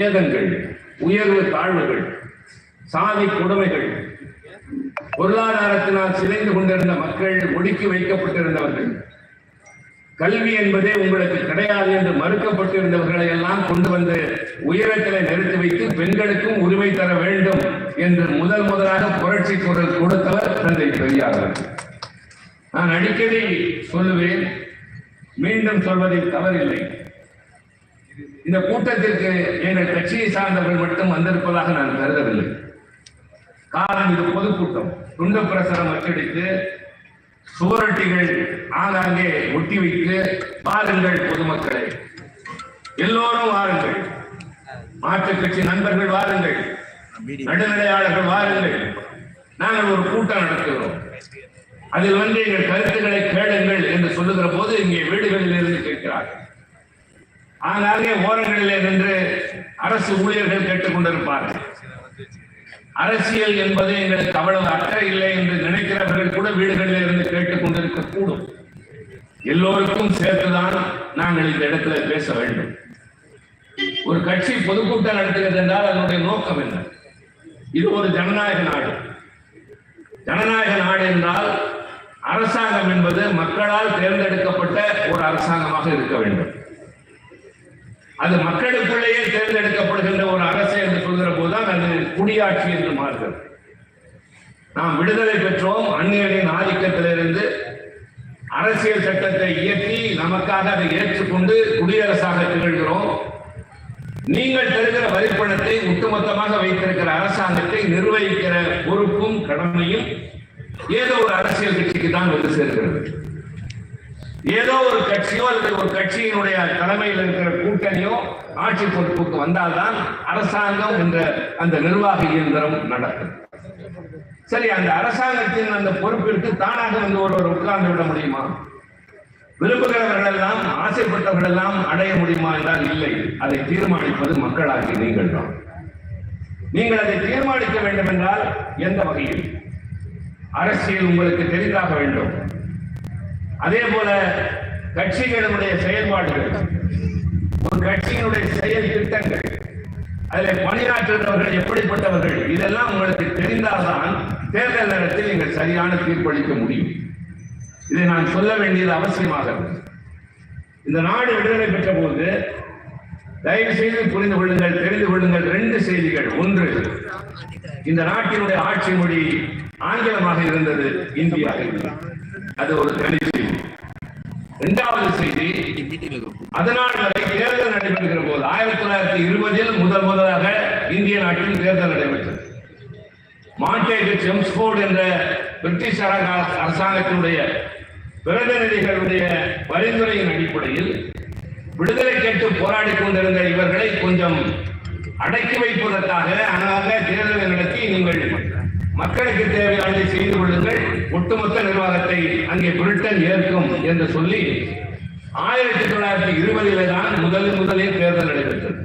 வேதங்கள் உயர்வு தாழ்வுகள் சாதி கொடுமைகள் பொருளாதாரத்தினால் சிதைந்து கொண்டிருந்த மக்கள் ஒடுக்கி வைக்கப்பட்டிருந்தவர்கள். கல்வி என்பதே உங்களுக்கு கிடையாது என்று மறுக்கப்பட்டிருந்தவர்களை எல்லாம் கொண்டு வந்து உயரத்திலே நிறுத்தி வைத்து பெண்களுக்கும் உரிமை தர வேண்டும் என்று முதல் முதலாக புரட்சி குரல் கொடுத்தவர் தந்தை பெரியார் நான் அடிக்கடி சொல்லுவேன் மீண்டும் சொல்வதில் தவறில்லை. இந்த கூட்டத்திற்கு எங்கள் கட்சியை சார்ந்தவர்கள் மட்டும் வந்திருப்பதாக நான் கருதவில்லை. காரணம் இது பொதுக்கூட்டம். துண்ட பிரசரம் அச்சடித்து சுவரொட்டிகள் ஆங்காங்கே ஒட்டி வைத்து வாருங்கள் பொதுமக்களை. எல்லோரும் வாருங்கள். மாற்றுக் கட்சி நண்பர்கள் வாருங்கள். நடுநிலையாளர்கள் வாருங்கள். நாங்கள் ஒரு கூட்டம் நடத்துகிறோம். அதில் வந்து எங்கள் கருத்துக்களை கேளுங்கள் என்று சொல்லுகிற போது இங்கே வீடுகளில் இருந்து கேட்கிறார்கள். ஆங்காங்கே ஓரங்களிலே நின்று அரசு ஊழியர்கள் கேட்டுக்கொண்டிருப்பார்கள் அரசியல் என்பது எங்களுக்கு அவ்வளவு அக்கறை இல்லை என்று நினைக்கிறவர்கள் கூட வீடுகளில் இருந்து கேட்டுக்கொண்டிருக்க கூடும் எல்லோருக்கும் சேர்த்துதான் நாங்கள் இந்த இடத்துல பேச வேண்டும். ஒரு கட்சி பொதுக்கூட்டம் நடத்துகிறது என்றால் அதனுடைய நோக்கம் என்ன? இது ஒரு ஜனநாயக நாடு. ஜனநாயக நாடு என்றால் அரசாங்கம் என்பது மக்களால் தேர்ந்தெடுக்கப்பட்ட ஒரு அரசாங்கமாக இருக்க வேண்டும். அது மக்களுக்குள்ளேயே தேர்ந்தெடுக்கப்படுகின்ற ஒரு அரசு என்று சொல்கிற போதுதான் அது குடியாட்சி என்று மாறுகிறது. நாம் விடுதலை பெற்றோம் அந்நியரின் ஆதிக்கத்திலிருந்து அரசியல் சட்டத்தை இயற்றி நமக்காக அதை ஏற்றுக்கொண்டு குடியரசாக திகழ்கிறோம். நீங்கள் தருகிற வரிப்பணத்தை ஒட்டுமொத்தமாக வைத்திருக்கிற அரசாங்கத்தை நிர்வகிக்கிற பொறுப்பும் கடமையும் ஏதோ ஒரு அரசியல் கட்சிக்கு தான் வந்து சேர்க்கிறது. ஏதோ ஒரு கட்சியோ அல்லது ஒரு கட்சியினுடைய தலைமையில் இருக்கிற கூட்டணியோ ஆட்சி பொறுப்புக்கு வந்தால்தான் அரசாங்கம் என்ற அந்த நிர்வாக இயந்திரம் நடக்கும். சரி அந்த அரசாங்கத்தின் அந்த பொறுப்பிற்கு தானாக வந்து ஒருவர் உட்கார்ந்து விட முடியுமா? விரும்புகிறவர்கள் எல்லாம் ஆசைப்பட்டவர்கள் எல்லாம் அடைய முடியுமா என்றால் இல்லை. அதை தீர்மானிப்பது மக்களாகி நீங்கள் தான். நீங்கள் அதை தீர்மானிக்க வேண்டும் என்றால் எந்த வகையில்? அரசியல் உங்களுக்கு தெரிந்தாக வேண்டும். அதே போல கட்சிகளுடைய செயல்பாடுகள் ஒரு கட்சியினுடைய செயல் திட்டங்கள் அதில் பணியாற்றுகிறவர்கள் எப்படிப்பட்டவர்கள் இதெல்லாம் உங்களுக்கு தெரிந்தால்தான் தேர்தல் நேரத்தில் நீங்கள் சரியான தீர்ப்பளிக்க முடியும். இதை நான் சொல்ல வேண்டியது அவசியமாக இந்த நாடு விடுதலை பெற்ற போது தயவு செய்து புரிந்து கொள்ளுங்கள் தெரிந்து கொள்ளுங்கள். ரெண்டு செய்திகள். ஒன்று இந்த நாட்டினுடைய ஆட்சி மொழி ஆங்கிலமாக இருந்தது இந்தியாக இருந்தது அது ஒரு தனி இரண்டாவது செய்தி அதனால் வரை தேர்தல் நடைபெறுகிற போது ஆயிரத்தி தொள்ளாயிரத்தி இருபதில் முதல் முதலாக இந்திய நாட்டில் தேர்தல் நடைபெற்றது. மாண்டேகு செம்ஸ்போர்ட் என்ற பிரிட்டிஷ் அரசாங்கத்தினுடைய பிரதிநிதிகளுடைய பரிந்துரையின் அடிப்படையில் விடுதலை கேட்டு போராடி கொண்டிருந்த இவர்களை கொஞ்சம் அடக்கி வைப்பதற்காக அழகாக தேர்தலை நடத்தி நீங்கள் மக்களுக்கு தேவையானதை செய்து கொள்ளுங்கள். ஒட்டுமொத்த நிர்வாகத்தை அங்கே பிரிட்டன் ஏற்கும் என்று சொல்லி ஆயிரத்தி தொள்ளாயிரத்தி இருபதிலே தான் முதல் முதலில் தேர்தல் நடைபெற்றது.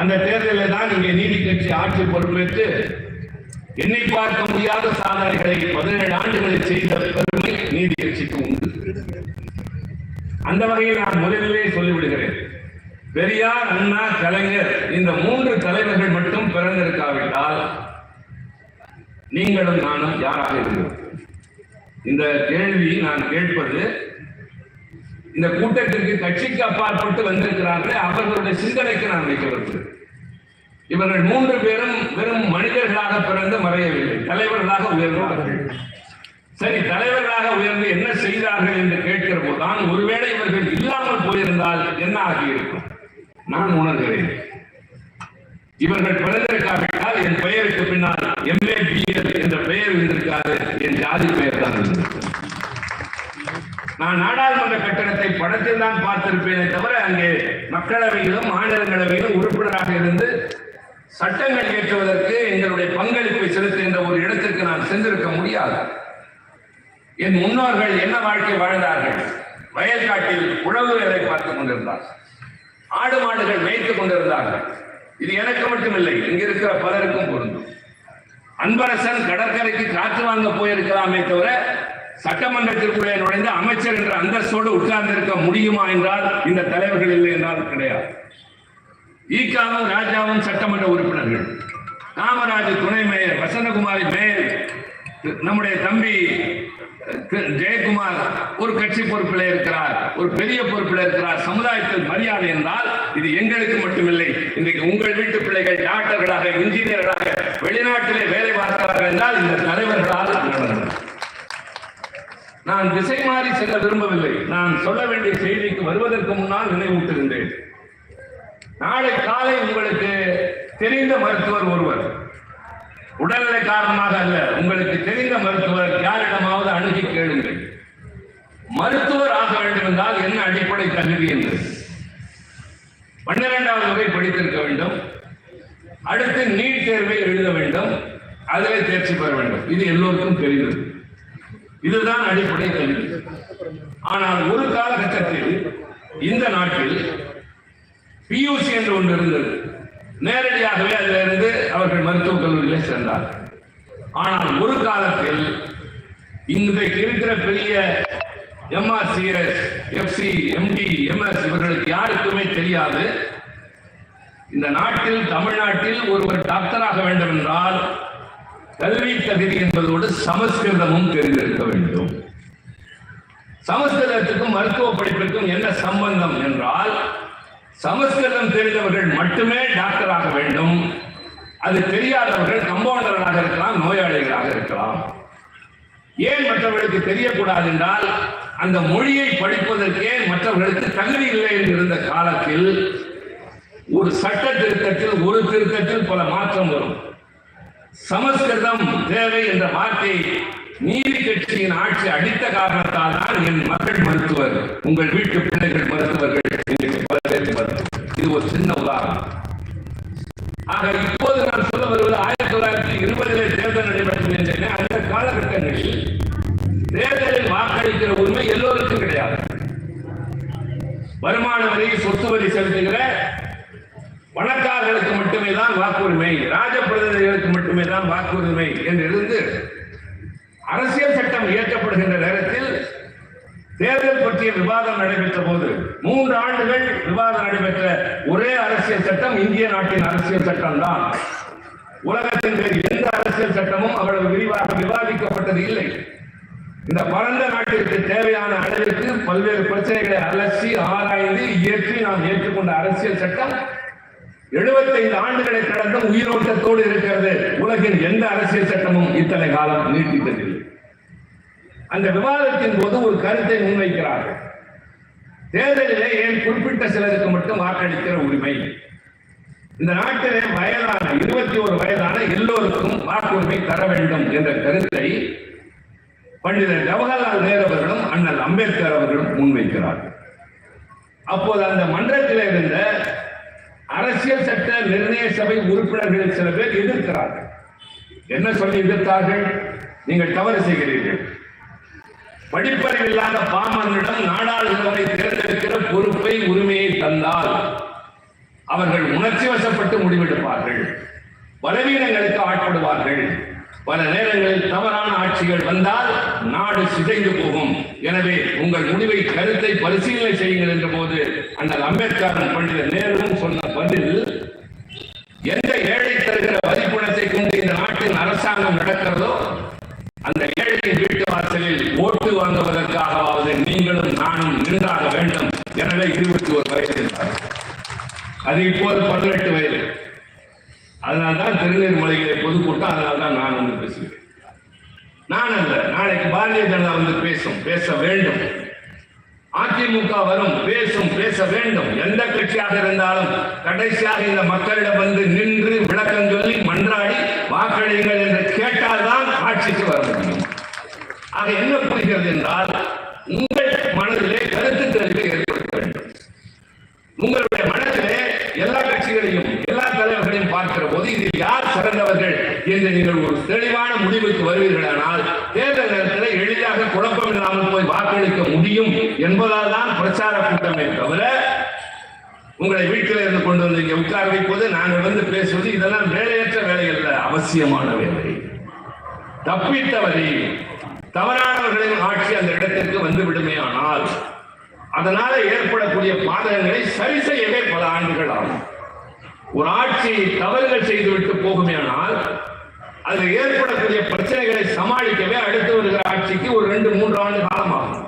அந்த தேர்தலில் தான் இங்கே நீதி கட்சி ஆட்சி பொறுப்பேற்று எண்ணி பார்க்க முடியாத சாதனைகளை பதினேழு ஆண்டுகளில் செய்த பெருமை நீதி கட்சிக்கு உண்டு. அந்த வகையில் நான் முதலிலே சொல்லிவிடுகிறேன். பெரியார் அண்ணா கலைஞர் இந்த மூன்று தலைவர்கள் மட்டும் பிறந்திருக்காவிட்டால் நீங்களும் நானும் யாராக இருக்கிறோம்? இந்த கேள்வி நான் கேட்பது இந்த கூட்டத்திற்கு கட்சிக்கு அப்பாற்பட்டு வந்திருக்கிறார்களே அவர்களுடைய சிந்தனைக்கு நான் வைக்க இவர்கள் மூன்று பேரும் வெறும் மனிதர்களாக பிறந்து மறையவில்லை தலைவர்களாக உயர்ந்தார்கள் சரி தலைவர்களாக உயர்ந்து என்ன செய்தார்கள் என்று கேட்கிற போதுதான் ஒருவேளை இவர்கள் இல்லாமல் போயிருந்தால் என்ன ஆகியிருக்கும்? நான் உணர்கிறேன். இவர்கள் பிறந்திருக்காவிட்டால் என் பெயருக்கு பின்னால் எம்ஏ பிஎல் என்ற பெயர் இருந்திருக்காது என் ஜாதி பெயர் தான் நான் நாடாளுமன்ற கட்டணத்தை படத்தில் தான் பார்த்திருப்பேனே தவிர அங்கே மக்களவையிலும் மாநிலங்களவையிலும் உறுப்பினராக இருந்து சட்டங்கள் இயற்றுவதற்கு எங்களுடைய பங்களிப்பை செலுத்துகின்ற ஒரு இடத்திற்கு நான் சென்றிருக்க முடியாது. என் முன்னோர்கள் என்ன வாழ்க்கை வாழ்ந்தார்கள்? வயல்காட்டில் உழவு வேலை பார்த்துக் கொண்டிருந்தார்கள். ஆடு மாடுகள் மேய்த்துக் கொண்டிருந்தார்கள். இது எனக்கு மட்டுமில்லை இங்க இருக்கிற பலருக்கும் பொருந்தும். அன்பரசன் கடற்கரைக்கு காற்று வாங்க போயிருக்கலாமே தவிர சட்டமன்றத்திற்குள்ளே நுழைந்து அமைச்சர் என்ற அந்தஸ்தோடு உட்கார்ந்திருக்க முடியுமா என்றால் இந்த தலைவர்கள் இல்லை என்றால் கிடையாது. ஈகாவும் ராஜாவும் சட்டமன்ற உறுப்பினர்கள். காமராஜ் துணை மேயர் வசந்தகுமாரி மேயர் நம்முடைய தம்பி ஜெயக்குமார் ஒரு கட்சி பொறுப்பில் இருக்கிறார் ஒரு பெரிய பொறுப்பில் இருக்கிறார். சமுதாயத்தில் மரியாதை என்றால் இது எங்களுக்கு மட்டுமில்லை. இன்றைக்கு உங்கள் வீட்டு பிள்ளைகள் டாக்டர்களாக இன்ஜினியர்களாக வெளிநாட்டிலே வேலை பார்க்கிறார்கள் என்றால் இந்த தலைவர்களால் நடந்தது நான் திசை மாறி செல்ல விரும்பவில்லை. நான் சொல்ல வேண்டிய செய்திக்கு வருவதற்கு முன்னால் நினைவூட்டுகின்றேன். நாளை காலை உங்களுக்கு தெரிந்த மருத்துவர் ஒருவர். உடல்நிலை காரணமாக அல்ல உங்களுக்கு தெரிந்த மருத்துவர் யாரிடமாவது அணுகி கேளுங்கள். மருத்துவர் ஆக வேண்டும் என்றால் என்ன அடிப்படை தகுதி என்று. பன்னிரெண்டாவது வகை படித்திருக்க வேண்டும். அடுத்து நீட் தேர்வை எழுத வேண்டும். அதிலே தேர்ச்சி பெற வேண்டும். இது எல்லோருக்கும் தெரிந்தது. இதுதான் அடிப்படை கல்வி. ஆனால் ஒரு காலகட்டத்தில் இந்த நாட்டில் பியூசி என்று ஒன்று இருந்தது. நேரடியாகவே அதிலிருந்து அவர்கள் மருத்துவக் கல்லூரியிலே சென்றார் ஆனால் ஒரு காலத்தில் இன்றைக்கு இருக்கிற பெரிய எம்ஆர்சிஎஸ் எஃப்சி எம்டி எம்எஸ் இவர்களுக்கு யாருக்குமே தெரியாது. இந்த நாட்டில் தமிழ்நாட்டில் ஒருவர் டாக்டராக வேண்டும் என்றால் கல்வி தகுதி என்பதோடு சமஸ்கிருதமும் தெரிந்திருக்க வேண்டும். சமஸ்கிருதத்துக்கும் மருத்துவ படிப்பிற்கும் என்ன சம்பந்தம் என்றால் சமஸ்கிருதம் தெரிந்தவர்கள் மட்டுமே டாக்டராக வேண்டும். அது தெரியாதவர்கள் கம்பவுண்டர்களாக இருக்கலாம் நோயாளிகளாக இருக்கலாம். ஏன் மற்றவர்களுக்கு தெரியக்கூடாது என்றால் அந்த மொழியை படிப்பதற்கே மற்றவர்களுக்கு தகுதி இல்லை என்று இருந்த காலத்தில் ஒரு சட்ட திருத்தத்தில் ஒரு திருத்தத்தில் பல மாற்றம் வரும். சமஸ்கிருதம் தேவை என்ற வார்த்தை நீதி கட்சியின் ஆட்சி அடித்த காரணத்தால் தான் என் மக்கள் மருத்துவர் உங்கள் வீட்டு பிள்ளைகள் மருத்துவர்கள் இன்றைக்கு பல பேர் மருத்துவர் இது ஒரு சின்ன உதாரணம். ஆக இப்போது நான் சொல்ல வருவது ஆயிரத்தி தொள்ளாயிரத்தி இருபதிலே தேர்தல் நடைபெற்றது என்றேன் அந்த காலகட்டங்களில் தேர்தலில் வாக்களிக்கிற உரிமை எல்லோருக்கும் கிடையாது. வருமான வரி சொத்து வரி செலுத்துகிற பணக்காரர்களுக்கு மட்டுமே தான் வாக்குரிமை ராஜபிரதிநிதிகளுக்கு மட்டுமே தான் வாக்குரிமை என்று இருந்து அரசியல் சட்டம் இயற்றப்படுகின்ற நேரத்தில் தேர்தல் பற்றிய விவாதம் நடைபெற்ற போது மூன்று ஆண்டுகள் விவாதம் நடைபெற்ற ஒரே அரசியல் சட்டம் இந்திய நாட்டின் அரசியல் சட்டம் தான் உலகத்தின் எந்த அரசியல் சட்டமும் அவ்வளவு விரிவாக விவாதிக்கப்பட்டது இல்லை. இந்த பரந்த நாட்டிற்கு தேவையான அளவிற்கு பல்வேறு பிரச்சனைகளை அலசி ஆராய்ந்து இயற்றி நாம் ஏற்றுக்கொண்ட அரசியல் சட்டம் 75 ஆண்டுகளை கடந்த உயிரோட்டத்தோடு இருக்கிறது. உலகின் எந்த அரசியல் சட்டமும் இத்தனை காலம் நீட்டித்ததில்லை அந்த விவாதத்தின் போது ஒரு கருத்தை முன்வைக்கிறார்கள். தேர்தலிலே ஏன் குறிப்பிட்ட சிலருக்கு மட்டும் வாக்களிக்கிற உரிமை? இந்த நாட்டிலே வயதான இருபத்தி ஒரு வயதான எல்லோருக்கும் வாக்குரிமை தர வேண்டும் என்ற கருத்தை பண்டிதர் ஜவஹர்லால் நேரு அவர்களும் அண்ணல் அம்பேத்கர் அவர்களும் முன்வைக்கிறார்கள். அப்போது அந்த மன்றத்தில் இருந்த அரசியல் சட்ட நிர்ணய சபை உறுப்பினர்கள் சில பேர் எதிர்க்கிறார்கள். என்ன சொல்லி எதிர்த்தார்கள்? நீங்கள் தவறு செய்கிறீர்கள். படிப்பறிவில்லாத பாமரனிடம் நாடாளுமன்றத்தை தேர்ந்தெடுக்கிற பொறுப்பை உரிமையை தந்தால் அவர்கள் உணர்ச்சி வசப்பட்டு முடிவெடுப்பார்கள். பலவீனங்களுக்கு ஆட்படுவார்கள். பல நேரங்களில் தவறான ஆட்சிகள் வந்தால் நாடு சிதைந்து போகும். எனவே உங்கள் முடிவை கருத்தை பரிசீலனை செய்யுங்கள் என்ற போது அண்ணல் அம்பேத்கர் பண்டிதர் நேரும் சொன்ன பதில் எந்த ஏழை தருகிற வரிப்பணத்தை கொண்டு இந்த நாட்டின் அரசாங்கம் நடக்கிறதோ அந்த ஏழையின் வீட்டு வாசலில் ஓட்டு வாங்குவது நீங்களும் நானும் நின்றாக வேண்டும் எனவே இருபத்தி ஒரு வயது இருந்தார் அது இப்போது பதினெட்டு வயது. அதனால்தான் திருநெல்வேலியிலே பொதுக்கூட்டம் அதனால்தான் நான் வந்து பேசுகிறேன். நான் அல்ல நாளைக்கு பாரதிய ஜனதா வந்து பேசும் பேச வேண்டும். அதிமுக வரும் பேசும் பேச வேண்டும். எந்த கட்சியாக இருந்தாலும் கடைசியாக இந்த மக்களிடம் வந்து நின்று விளக்கம் சொல்லி மன்றாடி வாக்களியுங்கள் என்று கேட்டால்தான் ஆட்சிக்கு வர முடியும். ஆக என்ன புரிகிறது என்றால் உங்கள் மனதிலே கருத்து தெளிவை ஏற்படுத்த வேண்டும். உங்களுடைய மனதிலே எல்லா கட்சிகளையும் எல்லா தலைவர்களையும் பார்க்கிற போது இதில் யார் சிறந்தவர்கள் என்று நீங்கள் ஒரு தெளிவான முடிவுக்கு வருவீர்களானால் தேர்தல் நேரத்தில் எளிதாக குழப்பம் இல்லாமல் போய் வாக்களிக்க முடியும் என்பதால் தான் பிரச்சார கூட்டமே தவிர உங்களை வீட்டில் இருந்து கொண்டு வந்து இங்கே உட்கார வைப்பது நாங்கள் வந்து பேசுவது இதெல்லாம் வேலையற்ற வேலை அல்ல அவசியமான வேலை. தப்பித்தவரை தவறானவர்களின் ஆட்சி அந்த இடத்திற்கு வந்து விடுமே ஆனால் அதனால ஏற்படக்கூடிய பாதகங்களை சரி செய்யவே பல ஆண்டுகள் ஆகும். ஒரு ஆட்சி தவறுகள் செய்துவிட்டு போகுமேனால் அதில் ஏற்படக்கூடிய பிரச்சனைகளை சமாளிக்கவே அடுத்து வருகிற ஆட்சிக்கு ஒரு ரெண்டு மூன்று ஆண்டு காலமாகும்.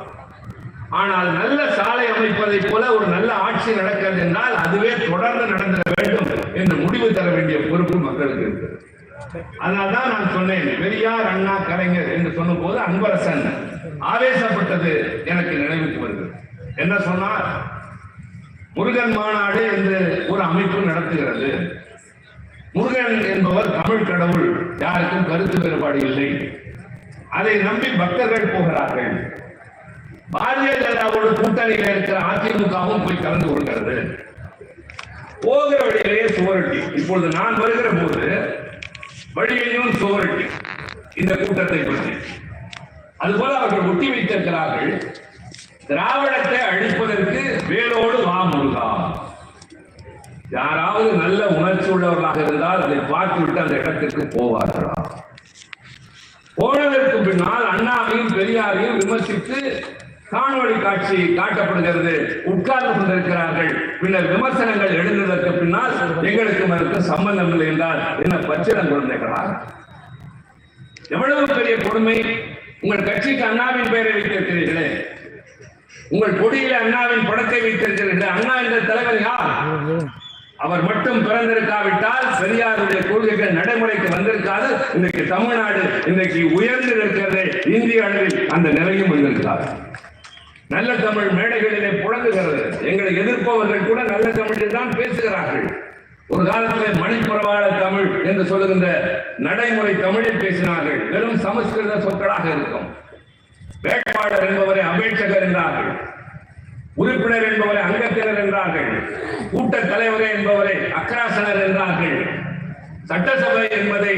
ஆனால் நல்ல சாலை அமைப்பதைப் போல ஒரு நல்ல ஆட்சி நடக்கிறது என்றால் அதுவே தொடர்ந்து நடந்திட வேண்டும் என்று முடிவு தர வேண்டிய பொறுப்பு மக்களுக்கு இருக்கிறது அதனால்தான் நான் சொன்னேன் பெரியார் அண்ணா கலைஞர் என்று சொன்னபோது அன்பரசன் ஆவேசப்பட்டது எனக்கு நினைவுக்கு வருகிறது. என்ன சொன்னார் முருகன் மாநாடு என்று ஒரு அமைப்பு நடத்துகிறது. முருகன் என்பவர் தமிழ் கடவுள் யாருக்கும் கருத்து வேறுபாடு இல்லை. அதை நம்பி பக்தர்கள் போகிறார்கள். பாரதிய ஜனதாவோட கூட்டணியில் இருக்கிற அதிமுகவும் போய் கலந்து கொள்கிறது. போகிற வழியிலேயே சுவரட்டி. இப்பொழுது நான் வருகிற போது வழியிலும் சுவரட்டி. இந்த கூட்டத்தை பற்றி. அதுபோல அவர்கள் ஒட்டி வைத்திருக்கிறார்கள். திராவிடத்தை அழிப்பதற்கு வேலோடு வா முருகா. யாராவது நல்ல உணர்ச்சி உள்ளவர்களாக இருந்தால் அதை பார்த்துவிட்டு அந்த இடத்திற்கு போவார்களா? போனதற்கு பின்னால் அண்ணாவையும் பெரியாரையும் விமர்சித்து காணொளி காட்சி காட்டப்படுகிறது உட்கார்ந்து கொண்டிருக்கிறார்கள். பின்னர் விமர்சனங்கள் எழுந்ததற்கு பின்னால் எங்களுக்கு அதற்கு சம்பந்தம் இல்லை என்றால் என்ன பச்சிடம் குழந்தைகளா எவ்வளவு பெரிய கொடுமை? உங்கள் கட்சிக்கு அண்ணாவின் பெயரை வைத்திருக்கிறீர்களே. உங்கள் கொடியில அண்ணாவின் படத்தை வைத்திருக்கிறீர்கள் அண்ணா என்ற தலைவர் யார்? அவர் மட்டும் பிறந்திருக்காவிட்டால் பெரியாருடைய கொள்கைகள் நடைமுறைக்கு வந்திருக்காது. இன்னைக்கு தமிழ்நாடு இன்னைக்கு உயர்ந்து இருக்கிறது இந்திய அளவில் அந்த நிலையும் வந்திருக்காது. நல்ல தமிழ் மேடைகளிலே புழங்குகிறது. எங்களை எதிர்ப்பவர்கள் கூட நல்ல தமிழில் தான் பேசுகிறார்கள். ஒரு காலத்தில் மணிப்புறவாள தமிழ் என்று சொல்லுகின்ற நடைமுறை தமிழில் பேசினார்கள். வெறும் சமஸ்கிருத சொற்களாக இருக்கும். வேட்பாளர் என்பவரை அபேட்சகர் என்றார்கள். உறுப்பினர் என்பவரை அங்கத்தினர் என்றார்கள். கூட்ட தலைவரே என்பவரை அக்கராசனர் என்றார்கள். சட்டசபை என்பதை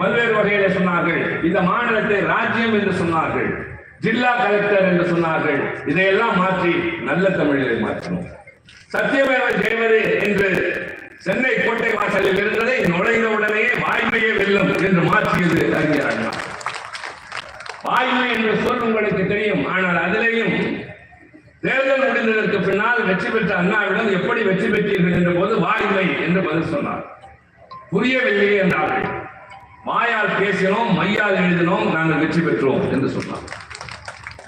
பல்வேறு வகையில சொன்னார்கள். இந்த மாநிலத்தை ராஜ்யம் என்று சொன்னார்கள். ஜில்லா கலெக்டர் என்று சொன்னார்கள். இதையெல்லாம் மாற்றி நல்ல தமிழிலே மாற்றினோம். சத்தியமேவ ஜெயவதி என்று சென்னை கோட்டை வாசலில் இருந்ததை நுழைந்த உடனேயே வாய்மையே வெல்லும் என்று மாற்றியது அறிஞர் அண்ணா. வாய்மை என்ற சொல் உங்களுக்கு தெரியும். ஆனால் அதிலேயும் தேர்தல் முடிந்ததற்கு பின்னால் வெற்றி பெற்ற அண்ணாவிடம் எப்படி வெற்றி பெற்றீர்கள் என்ற போது வாய்மை என்று பதில் சொன்னார். புரியவில்லையே என்றார்கள். வாயால் பேசினோம் மையால் எழுதினோம் நாங்கள் வெற்றி பெற்றோம் என்று சொன்னார்.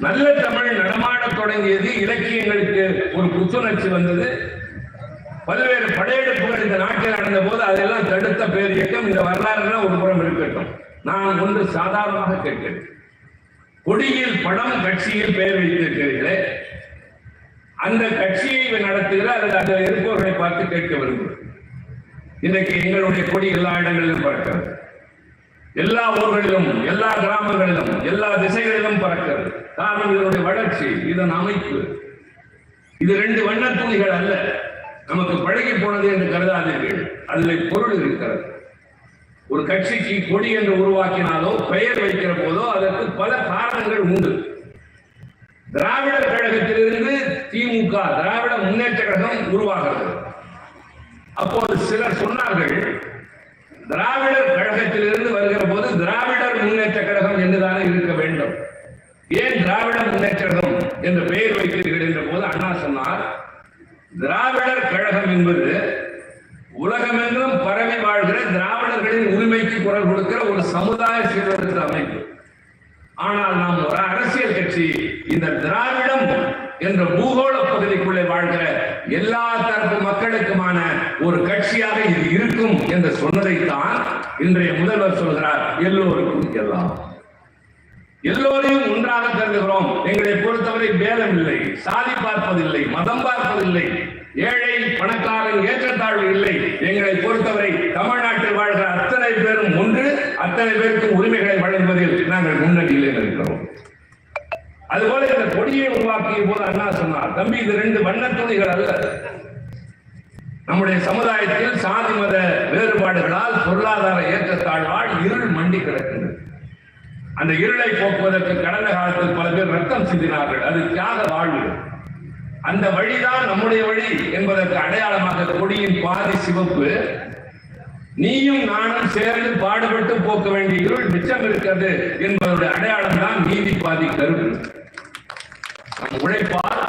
நல்ல தமிழ் நடமாடத் தொடங்கியது. இலக்கியங்களுக்கு ஒரு புத்துணர்ச்சி வந்தது. பல்வேறு படையெடுப்புகள் இந்த நாட்டில் நடந்த போது அதெல்லாம் தடுத்த பேர் இயக்கம் இந்த வரலாறுலாம் ஒரு புறம் இருக்கட்டும். நான் ஒன்று சாதாரணமாக கேட்கிறேன். கொடியில் படம் கட்சியில் பெயர் வைத்திருக்கிறீர்களே அந்த கட்சியை நடத்துகிற அல்லது அந்த இருப்பவர்களை பார்த்து கேட்க விரும்புகிறேன் இன்றைக்கு எங்களுடைய கொடி எல்லா இடங்களிலும் பறக்கிறது. எல்லா ஊர்களிலும் எல்லா கிராமங்களிலும் எல்லா திசைகளிலும் பறக்கிறது. காரணம் இதனுடைய வளர்ச்சி இதன் அமைப்பு. இது ரெண்டு வண்ண துணிகள் அல்ல. நமக்கு பழகி போனது என்று கருதாதீர்கள். அதில் பொருள் இருக்கிறது. ஒரு கட்சிக்கு கொடி என்று உருவாக்கினாலோ பெயர் வைக்கிற போதோ அதற்கு பல காரணங்கள் உண்டு. திராவிடர் கழகத்திலிருந்து திமுக திராவிட முன்னேற்ற கழகம் உருவாகிறது. அப்போது சிலர் சொன்னார்கள் திராவிடர் கழகத்திலிருந்து வருகிற போது திராவிடர் முன்னேற்ற கழகம் என்றுதானே இருக்க வேண்டும். ஏன் திராவிட முன்னேற்ற கழகம் என்று பெயர் வைக்கிறீர்கள் என்ற போது அண்ணா சொன்னார் திராவிடர் கழகம் என்பது உலகமெங்கும் பரவி வாழ்கிற திராவிடர்களின் உரிமைக்கு குரல் கொடுக்கிற ஒரு சமுதாய சீர்திருத்த அமைப்பு. ஆனால் நாம் ஒரு அரசியல் கட்சி இந்த திராவிடம் என்ற பூகோள பகுதிக்குள்ளே வாழ்கிற எல்லா தரப்பு மக்களுக்குமான ஒரு கட்சியாக இது இருக்கும் என்று சொன்னதைத்தான் இன்றைய முதல்வர் சொல்கிறார். எல்லோருக்கும் எல்லாம். எல்லோரையும் ஒன்றாக கருதுகிறோம் எங்களை பொறுத்தவரை பேதம் இல்லை சாதி பார்ப்பதில்லை மதம் பார்ப்பதில்லை. ஏழை பணக்காரன் ஏற்றத்தாழ்வு இல்லை. எங்களை பொறுத்தவரை தமிழ்நாட்டில் வாழ்கிற அத்தனை பேரும் ஒன்று அத்தனை பேருக்கும் உரிமைகளை வழங்குவதில் நாங்கள் முன்னணியில் இருக்கிறோம். அதுபோல இந்த கொடியை உருவாக்கிய போது அண்ணா சொன்னார் தம்பி இது ரெண்டு வண்ண துணிகள் அல்ல. நம்முடைய சமுதாயத்தில் சாதி மத வேறுபாடுகளால் பொருளாதார ஏற்றத்தாழ்வால் இருள் மண்டி கிடக்கின்றது. அந்த இருளை போக்குவதற்கு கடந்த காலத்தில் பல பேர் ரத்தம் சிந்தினார்கள். அது தியாக வாழ்வு. அந்த வழிதான் நம்முடைய வழி என்பதற்கு அடையாளமாக கொடியின் பாதி சிவப்பு. நீயும் நானும் சேர்ந்து பாடுபட்டு போக்க வேண்டிய இருள் மிச்சம் இருக்கிறது என்பதோட அடையாளம் தான் நீதி பாதி கருப்பு. உழைப்பால்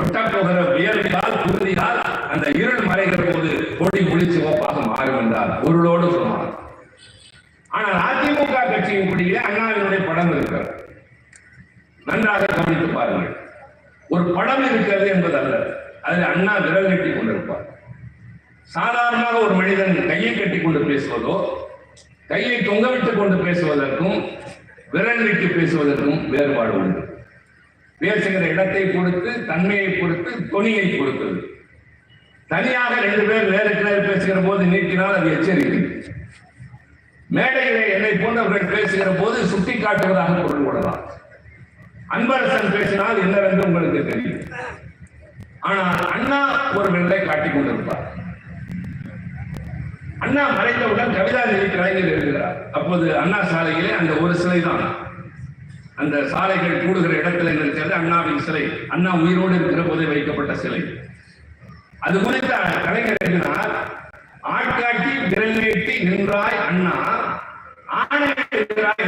ஒட்டப்போகிற வியர்வையால் குருதியால் அந்த இருள் மறைகிற போது கொடி ஒளிச்சு மாறும் என்றார். பொருளோடு சொன்னார். ஆனால் அதிமுக கட்சியின் பிடியிலே அண்ணாவினுடைய படம் இருக்கிறார் நன்றாக கவனித்து பாருங்கள். ஒரு படம் இருக்கிறது என்பதல்ல. அதில் அண்ணா விரல் கட்டி கொண்டிருப்பார். சாதாரணமாக ஒரு மனிதன் கையை கட்டி கொண்டு பேசுவதோ கையை தொங்கவிட்டுக் கொண்டு பேசுவதற்கும் விரல் நீட்டி பேசுவதற்கும் வேறுபாடு உண்டு. பேசுகிற இடத்தை பொறுத்து தன்மையை பொறுத்து தொனியை பொறுத்தது. தனியாக ரெண்டு பேர் வேறு கிளர் பேசுகிற போது நீக்கினால் அது எச்சரிக்கை. மேடையிலே என்னை போன்றவர்கள் பேசுகிற போது சுட்டி காட்டுவதாக பொருள் கொள்ளலாம். அன்பரசன் பேசினால் என்னவென்று உங்களுக்கு தெரியும். ஆனால் அண்ணா ஒரு வெள்ளை காட்டிக் கொண்டிருப்பார். அண்ணா மறைந்தவுடன் கவிதாநிதி கலைஞர் எழுதுகிறார் அப்போது அண்ணா சாலையிலே அந்த ஒரு சிலை தான் அந்த சாலைகள் கூடுகிற இடத்துல இருக்கிறது அண்ணாவின் சிலை. அண்ணா உயிரோடு இருக்கிற போதே வைக்கப்பட்ட சிலை. அது குறித்த கலைஞர் எழுதினார் ஆட்காட்டி விரல் நீட்டி நின்றாய் அண்ணா ஆணை என்கிறாய்